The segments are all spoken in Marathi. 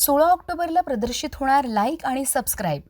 सोळा ऑक्टोबरला प्रदर्शित होणार लाईक आणि सबस्क्राईब.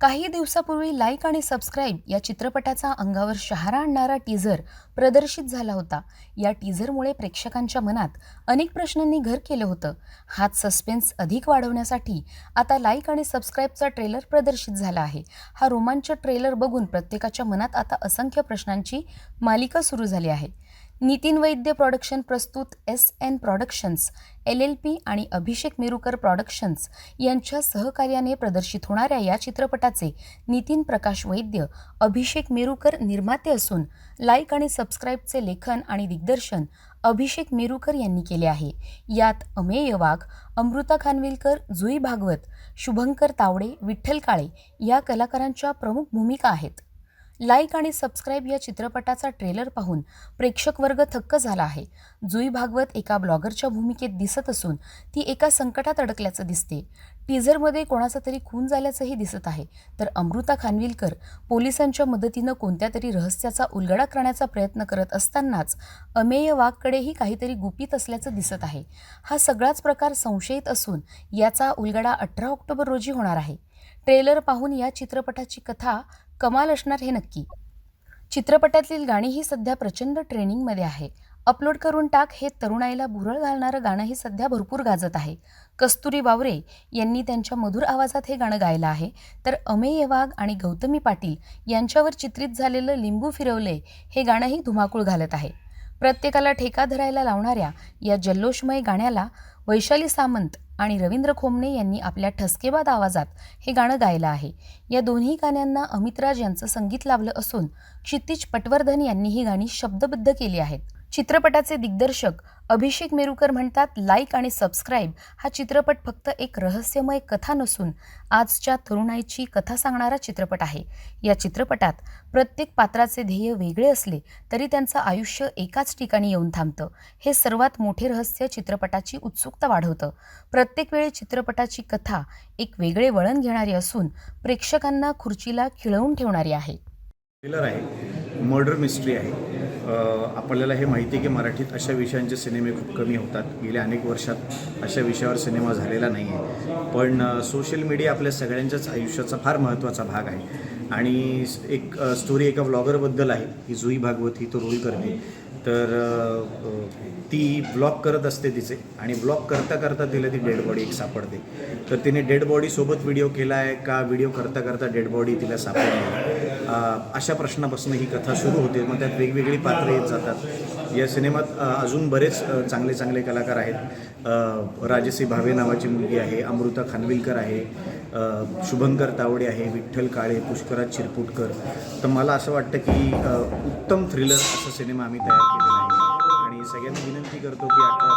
काही दिवसापूर्वी लाईक आणि सबस्क्राईब या चित्रपटाचा अंगावर शहारा आणणारा टीझर प्रदर्शित झाला होता. या टीझरमुळे प्रेक्षकांच्या मनात अनेक प्रश्नांनी घर केलं होतं. हाच सस्पेन्स अधिक वाढवण्यासाठी आता लाईक आणि सबस्क्राईबचा ट्रेलर प्रदर्शित झाला आहे. हा रोमांचक ट्रेलर बघून प्रत्येकाच्या मनात आता असंख्य प्रश्नांची मालिका सुरू झाली आहे. नितीन वैद्य प्रॉडक्शन प्रस्तुत S N productions L L P आणि अभिषेक मेरुकर प्रॉडक्शन्स यांच्या सहकार्याने प्रदर्शित होणाऱ्या या चित्रपटाचे नितीन प्रकाश वैद्य अभिषेक मेरुकर निर्माते असून लाईक आणि सबस्क्राईबचे लेखन आणि दिग्दर्शन अभिषेक मेरुकर यांनी केले आहे. यात अमेय वाघ अमृता खानविलकर जुई भागवत शुभंकर तावडे विठ्ठल काळे या कलाकारांच्या प्रमुख भूमिका आहेत. लाईक आणि सबस्क्राईब या चित्रपटाचा ट्रेलर पाहून प्रेक्षक वर्ग थक्क झाला आहे. जुई भागवत एका ब्लॉगरच्या भूमिकेत दिसत असून ती एका संकटात अडकल्याचं दिसते. टीझरमध्ये कोणाचा तरी खून झाल्याचंही दिसत आहे. तर अमृता खानविलकर पोलिसांच्या मदतीनं कोणत्या तरी रहस्याचा उलगडा करण्याचा प्रयत्न करत असतानाच अमेय वाघकडेही काहीतरी गुपित असल्याचं दिसत आहे. हा सगळाच प्रकार संशयित असून याचा उलगडा अठरा ऑक्टोबर रोजी होणार आहे. ट्रेलर पाहून या चित्रपटाची कथा कमाल असणार हे नक्की. चित्रपटातील गाणीही सध्या प्रचंड ट्रेनिंगमध्ये आहे. अपलोड करून टाक हे तरुणाईला भुरळ घालणारं गाणंही सध्या भरपूर गाजत आहे. कस्तुरी बावरे यांनी त्यांच्या मधुर आवाजात हे गाणं गायलं आहे. तर अमेय वाघ आणि गौतमी पाटील यांच्यावर चित्रित झालेलं लिंबू फिरवले हे गाणंही धुमाकूळ घालत आहे. प्रत्येकाला ठेका धरायला लावणाऱ्या या जल्लोषमय गाण्याला वैशाली सामंत आणि रवींद्र खोमणे यांनी आपल्या ठसकेबाद आवाजात हे गाणं गायलं आहे. या दोन्ही गाण्यांना अमितराज यांचं संगीत लावलं असून क्षितिज पटवर्धन यांनी ही गाणी शब्दबद्ध केली आहेत. चित्रपटाचे दिग्दर्शक अभिषेक मेरुकर म्हणतात लाईक आणि सबस्क्राईब हा चित्रपट फक्त एक रहस्यमय कथा नसून आजच्या तरुणाईची कथा सांगणारा चित्रपट आहे. या चित्रपटात प्रत्येक पात्राचे ध्येय वेगळे असले तरी त्यांचं आयुष्य एकाच ठिकाणी येऊन थांबतं. हे सर्वात मोठे रहस्य चित्रपटाची उत्सुकता वाढवतं. प्रत्येक वेळी चित्रपटाची कथा एक वेगळे वळण घेणारी असून प्रेक्षकांना खुर्चीला खिळवून ठेवणारी आहे. आहे. मर्डर मिस्ट्री आहे. आपल्याला हे माहिती आहे की मराठीत अशा विषयांचे सिनेमे खूप कमी होतात. गेल्या अनेक वर्षात अशा विषयावर सिनेमा झालेला नाही आहे. पण सोशल मीडिया आपल्या सगळ्यांच्याच आयुष्याचा फार महत्त्वाचा भाग आहे. आणि एक स्टोरी एका व्लॉगरबद्दल आहे. की जुई भागवत ही तो रोल करते तर ती ब्लॉक करत असते तिचे. आणि ब्लॉक करता करता तिला ती डेड बॉडी एक सापडते. तर तिने डेड बॉडीसोबत व्हिडिओ केला आहे का? व्हिडिओ करता करता डेड बॉडी तिला सापडली अशा प्रश्नापासून ही कथा सुरू होते. मग त्यात वेगवेगळी पात्रं येत जातात. या सिनेमात अजून बरेच चांगले चांगले कलाकार आहेत. राजसी राजश्री भावे नावाची मुलगी आहे अमृता खानविलकर आहे शुभंकर तावडे आहे विठ्ठल काळे पुष्कराज चिरपुटकर तर मला असं वाटतं की उत्तम थ्रिलर असा सिनेमा आम्ही तयार केलेला आहे. आणि सगळ्यांना विनंती करतो की अठरा